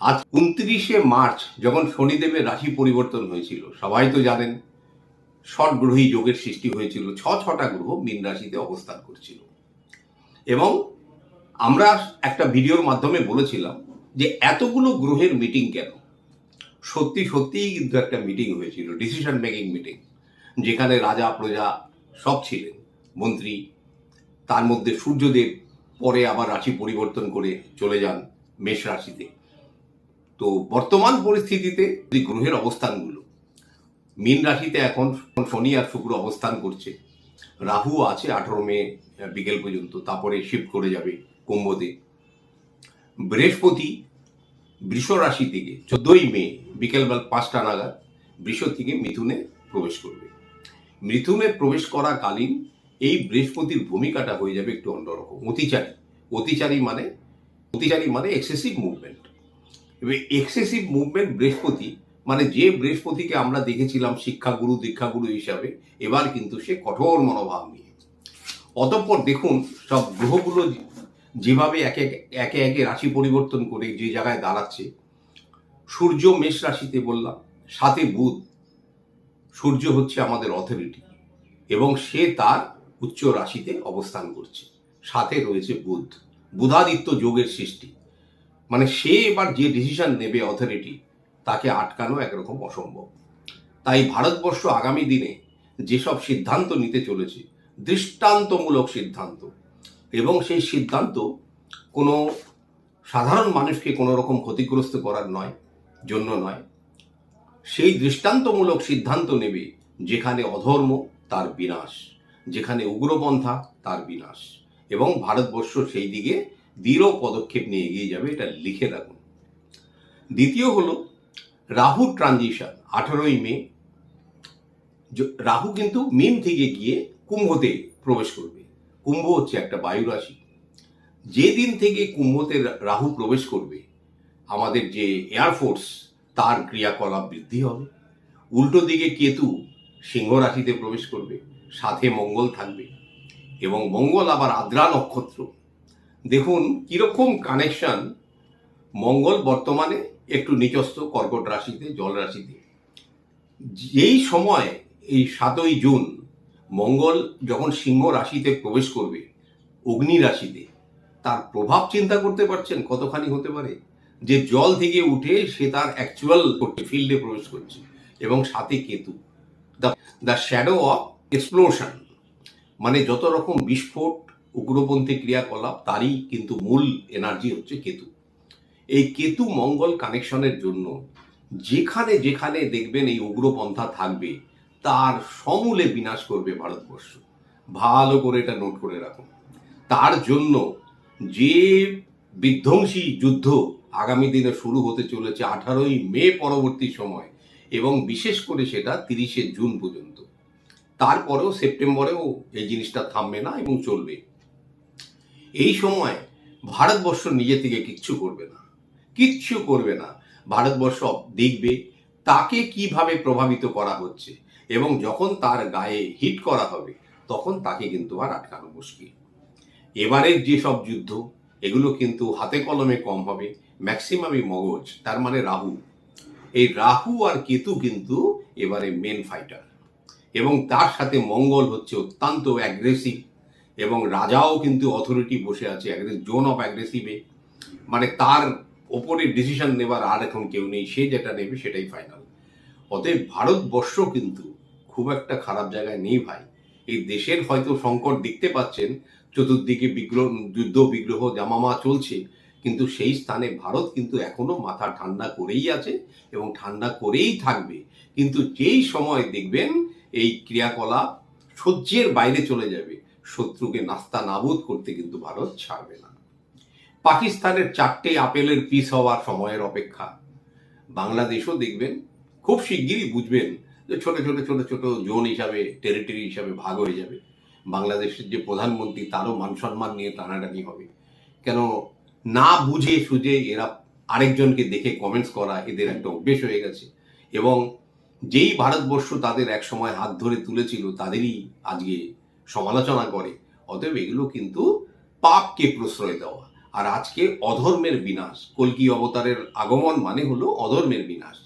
আজ উনত্রিশে মার্চ যখন শনিদেবের রাশি পরিবর্তন হয়েছিল, সবাই তো জানেন ষট গ্রহী যোগের সৃষ্টি হয়েছিল, ছ ছটা গ্রহ মীন রাশিতে অবস্থান করছিল। এবং আমরা একটা ভিডিওর মাধ্যমে বলেছিলাম যে এতগুলো গ্রহের মিটিং কেন? সত্যি সত্যিই কিন্তু একটা মিটিং হয়েছিল ডিসিশন মেকিং মিটিং যেখানে রাজা, প্রজা সব ছিলেন, মন্ত্রী, তার মধ্যে সূর্যদেব পরে আবার রাশি পরিবর্তন করে চলে যান মেষ রাশিতে। তো বর্তমান পরিস্থিতিতে যে গ্রহের অবস্থানগুলো, মীন রাশিতে এখন শনি আর শুক্র অবস্থান করছে, রাহু আছে আঠারো মে বিকেল পর্যন্ত, তারপরে শিফট করে যাবে কুম্ভতে। বৃহস্পতি বৃষ রাশি থেকে চোদ্দই মে বিকেলবেলা পাঁচটা নাগাদ বৃষ থেকে মিথুনে প্রবেশ করবে। মিথুনে প্রবেশ করাকালীন এই বৃহস্পতির ভূমিকাটা হয়ে যাবে একটু অন্যরকম, অতিচারী। অতিচারী মানে অতিচারী মানে এক্সেসিভ মুভমেন্ট এক্সেসিভ মুভমেন্ট বৃহস্পতি মানে যে বৃহস্পতিকে আমরা দেখেছিলাম শিক্ষাগুরু, দীক্ষাগুরু হিসাবে, এবার কিন্তু সে কঠোর মনোভাব নিয়ে অতঃপর দেখুন, সব গ্রহগুলো যেভাবে একে একে একে রাশি পরিবর্তন করে যে জায়গায় দাঁড়াচ্ছে, সূর্য মেষ রাশিতে বললাম, সাথে বুধ, সূর্য হচ্ছে আমাদের অথরিটি এবং সে তার উচ্চ রাশিতে অবস্থান করছে। সাথে রয়েছে বুধ। বুধাদিত্য যোগের সৃষ্টি। মানে সে এবার যে ডিসিশন নেবে অথরিটি তাকে আটকানো একরকম অসম্ভব। তাই ভারতবর্ষ আগামী দিনে যেসব সিদ্ধান্ত নিতে চলেছে, দৃষ্টান্তমূলক সিদ্ধান্ত, এবং সেই সিদ্ধান্ত কোনো সাধারণ মানুষকে কোনো রকম ক্ষতিগ্রস্ত করার নয়, জন্য নয়। সেই দৃষ্টান্তমূলক সিদ্ধান্ত নেবে যেখানে অধর্ম তার বিনাশ, যেখানে উগ্রপন্থা তার বিনাশ, এবং ভারতবর্ষ সেই দিকে দৃঢ় পদক্ষেপ নিয়ে এগিয়ে যাবে, এটা লিখে রাখুন। দ্বিতীয় হলো, রাহু ট্রানজিশন আঠারোই মে। রাহু কিন্তু মিন থেকে গিয়ে কুম্ভতে প্রবেশ করবে। কুম্ভ হচ্ছে একটা বায়ু রাশি যেদিন থেকে কুম্ভতে রাহু প্রবেশ করবে, আমাদের যে এয়ারফোর্স তার ক্রিয়াকলাপ বৃদ্ধি হবে। উল্টো দিকে কেতু সিংহ রাশিতে প্রবেশ করবে, সাথে মঙ্গল থাকবে এবং মঙ্গল আবার আদ্রা নক্ষত্র। দেখুন, কীরকম কানেকশন মঙ্গল বর্তমানে একটু নিচস্থ কর্কট রাশিতে, জল রাশিতে। যেই সময়, এই সাতই জুন, মঙ্গল যখন সিংহ রাশিতে প্রবেশ করবে, অগ্নি রাশিতে, তার প্রভাব চিন্তা করতে পারছেন, কতখানি হতে পারে? যে জল থেকে উঠে সে তার অ্যাকচুয়াল ফিল্ডে প্রবেশ করছে, এবং সাথে Ketu. The the shadow of explosion মানে যত রকম বিস্ফোট উগ্রপন্থী ক্রিয়াকলাপ, তারই কিন্তু মূল এনার্জি হচ্ছে কেতু। এই কেতু মঙ্গল কানেকশনের জন্য যেখানে যেখানে দেখবেন এই উগ্রপন্থা থাকবে, তার সমূলে বিনাশ করবে ভারতবর্ষ। ভালো করে এটা নোট করে রাখুন। তার জন্য যে বিধ্বংসী যুদ্ধ আগামী দিনে শুরু হতে চলেছে আঠারোই মে পরবর্তী সময় এবং বিশেষ করে সেটা তিরিশে জুন পর্যন্ত। তারপরেও সেপ্টেম্বরেও এই জিনিসটা থামবে না এবং চলবে। এই সময় ভারতবর্ষ নিজে থেকে কিচ্ছু করবে না, কিচ্ছু করবে না। ভারতবর্ষ দেখবে তাকে কীভাবে প্রভাবিত করা হচ্ছে এবং যখন তার গায়ে হিট করা হবে, তখন তাকে কিন্তু আর আটকানো মুশকিল। এবারের যেসব যুদ্ধ, এগুলো কিন্তু হাতে কলমে কম হবে ম্যাক্সিমামই মগজ, তার মানে রাহু। এই রাহু আর কেতু কিন্তু এবারে মেন ফাইটার এবং তার সাথে মঙ্গল হচ্ছে অত্যন্ত অ্যাগ্রেসিভ এবং রাজাও কিন্তু অথরিটি বসে আছে জোন অফ অ্যাগ্রেসিভে মানে তার ওপরে ডিসিশন নেবার আর এখন কেউ নেই, সে যেটা নেবে সেটাই ফাইনাল অতএব ভারতবর্ষ কিন্তু খুব একটা খারাপ জায়গায় নেই ভাই। এই দেশের হয়তো সংকট দেখতে পাচ্ছেন, চতুর্দিকে বিগ্রহ, যুদ্ধ, বিগ্রহ, জামামা চলছে, কিন্তু সেই স্থানে ভারত কিন্তু এখনও মাথা ঠান্ডা করেই আছে এবং ঠান্ডা করেই থাকবে। কিন্তু যেই সময় দেখবেন, এই ক্রিয়াকলাপ সহ্যের বাইরে চলে যাবে। শত্রুকে নাস্তা নাবুদ করতে কিন্তু ভারত ছাড়বে না। পাকিস্তানের চারটে আপেলের পিস হওয়ার সময়ের অপেক্ষা। বাংলাদেশও দেখবেন খুব শিগগিরই বুঝবেন যে ছোট ছোট ছোট ছোট জোন হিসাবে টেরিটরি হিসাবে ভাগ হয়ে যাবে। বাংলাদেশের যে প্রধানমন্ত্রী, তারও মান সম্মান নিয়ে টানাটানি হবে। কেন না বুঝে সুঝে এরা আরেকজনকে দেখে কমেন্টস করা এদের একটা অভ্যেস হয়ে গেছে। এবং যেই ভারতবর্ষ তাদের এক সময় হাত ধরে তুলেছিল, তাদেরই আজকে সমালোচনা করে, অতএব এগুলো কিন্তু পাপকে প্রশ্রয় দেওয়া। আর আজকে অধর্মের বিনাশ, কলকি অবতারের আগমন মানে হলো অধর্মের বিনাশ।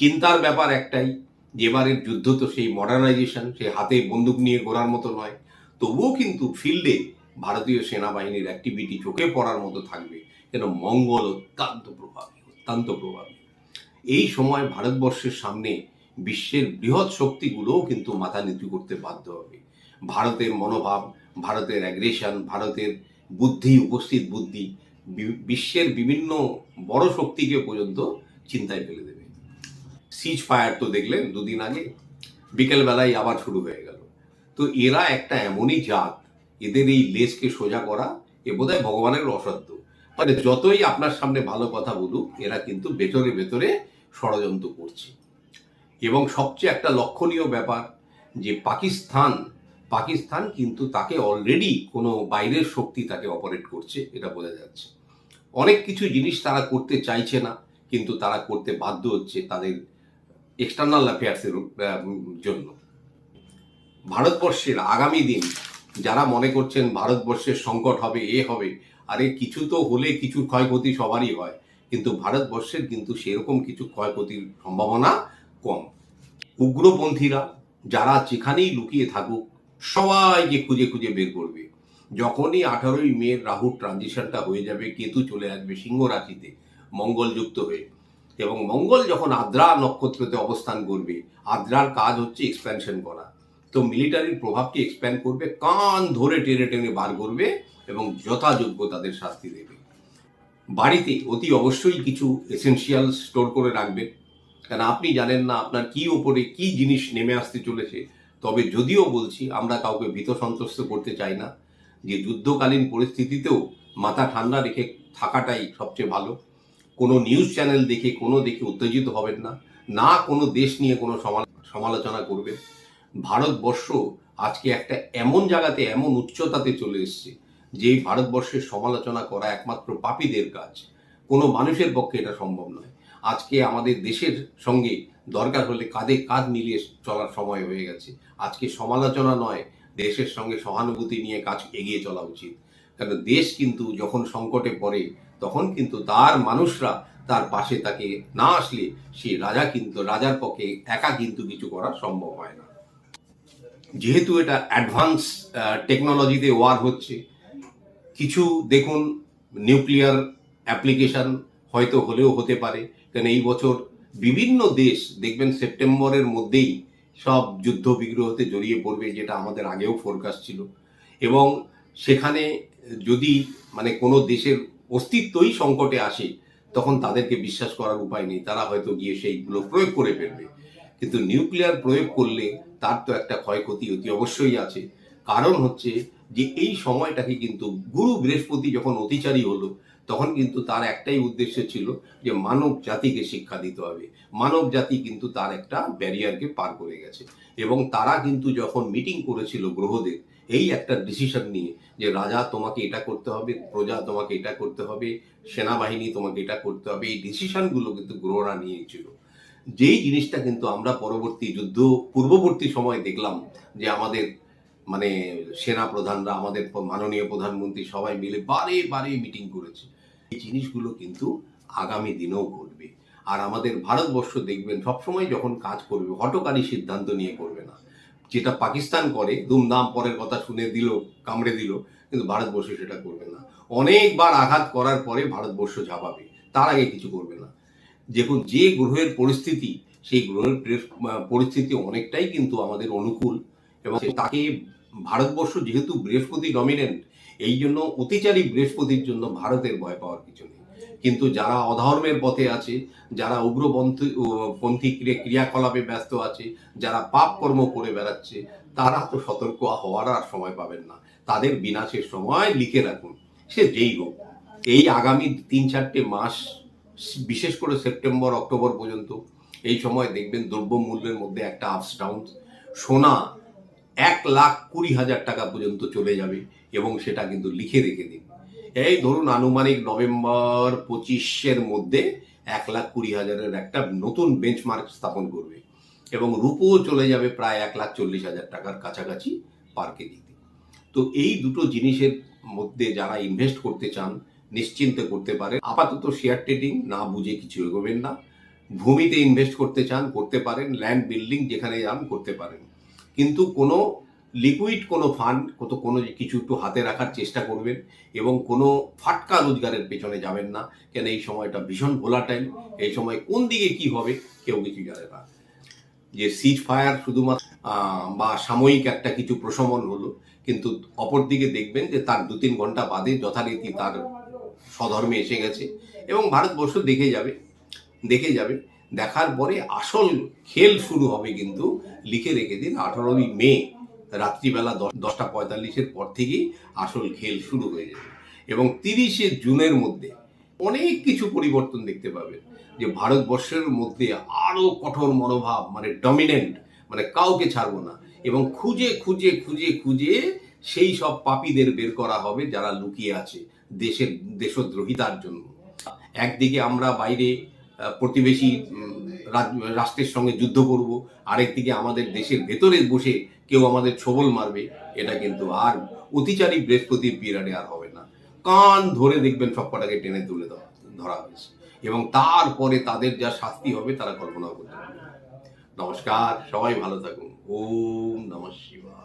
চিন্তার ব্যাপার একটাই যে এবারের যুদ্ধ তো সেই মডার্নাইজেশন সেই হাতে বন্দুক নিয়ে ঘোরার মতো নয়। তবুও কিন্তু ফিল্ডে ভারতীয় সেনাবাহিনীর অ্যাক্টিভিটি চোখে পড়ার মতো থাকবে কেন মঙ্গল অত্যন্ত প্রভাবী অত্যন্ত প্রভাবী। এই সময় ভারতবর্ষের সামনে বিশ্বের বৃহৎ শক্তিগুলোও কিন্তু মাথা নিচু করতে বাধ্য হবে। ভারতের মনোভাব, ভারতের অ্যাগ্রেশন ভারতের বুদ্ধি, উপস্থিত বুদ্ধি বিশ্বের বিভিন্ন বড় শক্তিকে পর্যন্ত চিন্তায় ফেলে দেবে। সিজ ফায়ার তো দেখলেন দুদিন আগে। বিকেলবেলায় আবার শুরু হয়ে গেল। তো এরা একটা এমনই জাত, এদের এই লেজকে সোজা করা এ বোধহয় ভগবানের অসাধ্য। মানে যতই আপনার সামনে ভালো কথা বলুক, এরা কিন্তু ভেতরে ভেতরে ষড়যন্ত্র করছে। এবং সবচেয়ে একটা লক্ষণীয় ব্যাপার যে পাকিস্তান পাকিস্তান কিন্তু তাকে অলরেডি কোনো বাইরের শক্তি তাকে অপারেট করছে, এটা বোঝা যাচ্ছে। অনেক কিছু জিনিস তারা করতে চাইছে না, কিন্তু তারা করতে বাধ্য হচ্ছে তাদের এক্সটার্নাল অ্যাফেয়ার্সের জন্য। ভারতবর্ষের আগামী দিন যারা মনে করছেন ভারতবর্ষের সংকট হবে, এ হবে, আরে কিছু তো হলে কিছু ক্ষয়ক্ষতি সবারই হয়, কিন্তু ভারতবর্ষের কিন্তু সেরকম কিছু ক্ষয়ক্ষতির সম্ভাবনা কম। উগ্রপন্থীরা যারা যেখানেই লুকিয়ে থাকুক, সবাইকে খুঁজে খুঁজে বের করবে। যখনই আঠারোই মে রাহুর ট্রানজিশনটা হয়ে যাবে, কেতু চলে আসবে সিংহ রাশিতে মঙ্গল যুক্ত হয়ে। এবং মঙ্গল যখন আদ্রা নক্ষত্রতে অবস্থান করবে, আদ্রার কাজ হচ্ছে এক্সপ্যানশন করা। তো মিলিটারির প্রভাবকে এক্সপ্যান্ড করবে, কান ধরে টেনে টেনে বার করবে এবং যথাযোগ্য তাদের শাস্তি দেবে। বাড়িতে অতি অবশ্যই কিছু এসেনশিয়াল স্টোর করে রাখবেন কারণ আপনি জানেন না আপনার কি ওপরে কি জিনিস নেমে আসতে চলেছে। তবে যদিও বলছি, আমরা কাউকে ভীত সন্ত্রস্ত করতে চাই না। যে যুদ্ধকালীন পরিস্থিতিতেও মাথা ঠান্ডা রেখে থাকাটাই সবচেয়ে ভালো। কোনো নিউজ চ্যানেল দেখে, কোনো দেখে উত্তেজিত হবেন না। না কোনো দেশ নিয়ে কোনো সমাল- সমালোচনা করবেন। ভারতবর্ষ আজকে একটা এমন জায়গাতে, এমন উচ্চতাতে চলে এসছে, যে ভারতবর্ষের সমালোচনা করা একমাত্র পাপীদের কাজ। কোনো মানুষের পক্ষে এটা সম্ভব নয়। আজকে আমাদের দেশের সঙ্গে দরকার হলে কাঁধে কাঁধ মিলিয়ে চলার সময় হয়ে গেছে। আজকে সমালোচনা নয়, দেশের সঙ্গে সহানুভূতি নিয়ে কাজ এগিয়ে চলা উচিত। কারণ দেশ কিন্তু যখন সংকটে পড়ে, তখন কিন্তু তার মানুষরা তার পাশে তাকে না আসলে সে রাজা কিন্তু রাজার পক্ষে একা কিন্তু কিছু করা সম্ভব হয় না। যেহেতু এটা অ্যাডভান্স টেকনোলজিতে ওয়ার হচ্ছে, কিছু দেখুন নিউক্লিয়ার অ্যাপ্লিকেশন হয়তো হলেও হতে পারে। কারণ এই বছর বিভিন্ন দেশ, দেখবেন সেপ্টেম্বরের মধ্যেই সব যুদ্ধ বিগ্রহতে জড়িয়ে পড়বে, যেটা আমাদের আগেও ফোরকাস্ট ছিল। এবং সেখানে যদি মানে কোনো দেশের অস্তিত্বই সংকটে আসে, তখন তাদেরকে বিশ্বাস করার উপায় নেই। তারা হয়তো গিয়ে সেইগুলো প্রয়োগ করে ফেলবে। কিন্তু নিউক্লিয়ার প্রয়োগ করলে তার তো একটা ক্ষয়ক্ষতি অতি অবশ্যই আছে। কারণ হচ্ছে যে এই সময়টাকে কিন্তু গুরু বৃহস্পতি যখন অতিচারী হলো, তখন কিন্তু তার একটাই উদ্দেশ্য ছিল যে মানব জাতিকে শিক্ষা দিতে হবে। মানব জাতি কিন্তু তার একটা ব্যারিয়ারকে পার করে গেছে। এবং তারা কিন্তু যখন মিটিং করেছিল গ্রহদের, এই একটা ডিসিশন নিয়ে যে রাজা তোমাকে এটা করতে হবে, প্রজা তোমাকে এটা করতে হবে, সেনাবাহিনী তোমাকে এটা করতে হবে, এই ডিসিশনগুলো কিন্তু গ্রহরা নিয়েছিল। যেই জিনিসটা কিন্তু আমরা পরবর্তী যুদ্ধ, পূর্ববর্তী সময় দেখলাম যে আমাদের মানে সেনা প্রধানরা, আমাদের মাননীয় প্রধানমন্ত্রী সবাই মিলে বারে বারে মিটিং করেছে। এই জিনিসগুলো কিন্তু আগামী দিনেও ঘটবে। আর আমাদের ভারতবর্ষ দেখবেন, সবসময় যখন কাজ করবে হটকারী সিদ্ধান্ত নিয়ে করবে না। যেটা পাকিস্তান করে, দুমদাম পরের কথা শুনে দিল, কামড়ে দিল, কিন্তু ভারতবর্ষ সেটা করবে না। অনেকবার আঘাত করার পরে ভারতবর্ষ ঝাঁপাবে, তার আগে কিছু করবে না। দেখুন, যে গ্রহের পরিস্থিতি, সেই গ্রহের পরিস্থিতি অনেকটাই কিন্তু আমাদের অনুকূল এবং তাকে ভারতবর্ষ যেহেতু বৃহস্পতি ডমিনেন্ট এই জন্য অতিচারী বৃহস্পতির জন্য ভারতের ভয় পাওয়ার কিছু নেই। কিন্তু যারা অধর্মের পথে আছে, যারা উগ্রপন্থী পন্থী ক্রিয়া- ক্রিয়াকলাপে ব্যস্ত আছে, যারা পাপ কর্ম করে বেড়াচ্ছে, তারা তো সতর্ক হওয়ার আর সময় পাবেন না। তাদের বিনাশের সময় লিখে রাখুন, সে যেই হোক। এই আগামী তিন চারটে মাস, বিশেষ করে সেপ্টেম্বর, অক্টোবর পর্যন্ত, এই সময় দেখবেন দ্রব্যমূল্যের মধ্যে একটা আপস ডাউন সোনা এক লাখ কুড়ি হাজার টাকা পর্যন্ত চলে যাবে এবং সেটা কিন্তু লিখে রেখে দিন। এই ধরুন আনুমানিক নভেম্বর পঁচিশের মধ্যে এক লাখ কুড়ি হাজারের একটা নতুন বেঞ্চমার্ক স্থাপন করবে এবং রূপও চলে যাবে প্রায় এক লাখ চল্লিশ হাজার টাকার কাছাকাছি পার কেজিতে তো। এই দুটো জিনিসের মধ্যে যারা ইনভেস্ট করতে চান, নিশ্চিন্তে করতে পারেন। আপাতত শেয়ার ট্রেডিং না বুঝে কিছু এগোবেন না। ভূমিতে ইনভেস্ট করতে চান, করতে পারেন। ল্যান্ড বিল্ডিং যেখানে যান, করতে পারেন। কিন্তু কোনো লিকুইড কোনো ফান্ড কত, কোনো কিছু একটু হাতে রাখার চেষ্টা করবেন এবং কোনো ফাটকা রোজগারের পেছনে যাবেন না। কেন, এই সময়টা ভীষণ ভোলাটাইল এই সময় কোন দিকে কি হবে, কেউ কিছু জানে না। যে সিজ ফায়ার শুধুমাত্র বা সাময়িক একটা কিছু প্রশমন হলো, কিন্তু অপরদিকে দেখবেন যে তার দু তিন ঘণ্টা বাদে যথারীতি তার স্বধর্মে এসে গেছে। এবং ভারতবর্ষ দেখে যাবে দেখে যাবে দেখার পরে আসল খেল শুরু হবে কিন্তু লিখে রেখে দিন আঠারোই মে, রাত্রিবেলা দশ, দশটা পঁয়তাল্লিশের পর থেকেই আসল খেল শুরু হয়ে যাবে। এবং তিরিশে জুনের মধ্যে অনেক কিছু পরিবর্তন দেখতে পাবেন, যে ভারতবর্ষের মধ্যে আরও কঠোর মনোভাব মানে ডমিনেন্ট মানে কাউকে ছাড়বো না। এবং খুঁজে খুঁজে খুঁজে খুঁজে সেই সব পাপীদের বের করা হবে যারা লুকিয়ে আছে দেশের, দেশদ্রোহিতার জন্য। একদিকে আমরা বাইরে প্রতিবেশী রাষ্ট্রের সঙ্গে যুদ্ধ করব আরেকদিকে আমাদের দেশের ভেতরে বসে কেউ আমাদের ছবল মারবে, এটা কিন্তু আর অতিচারী বৃহস্পতির পিরিয়ডে আর হবে না। কান ধরে দেখবেন সব কটাকে টেনে তুলে ধরা হয়েছে। এবং তারপরে তাদের যা শাস্তি হবে, তারা কল্পনা করতে পারবে নমস্কার, সবাই ভালো থাকুন। ওম নমঃ শিবায়।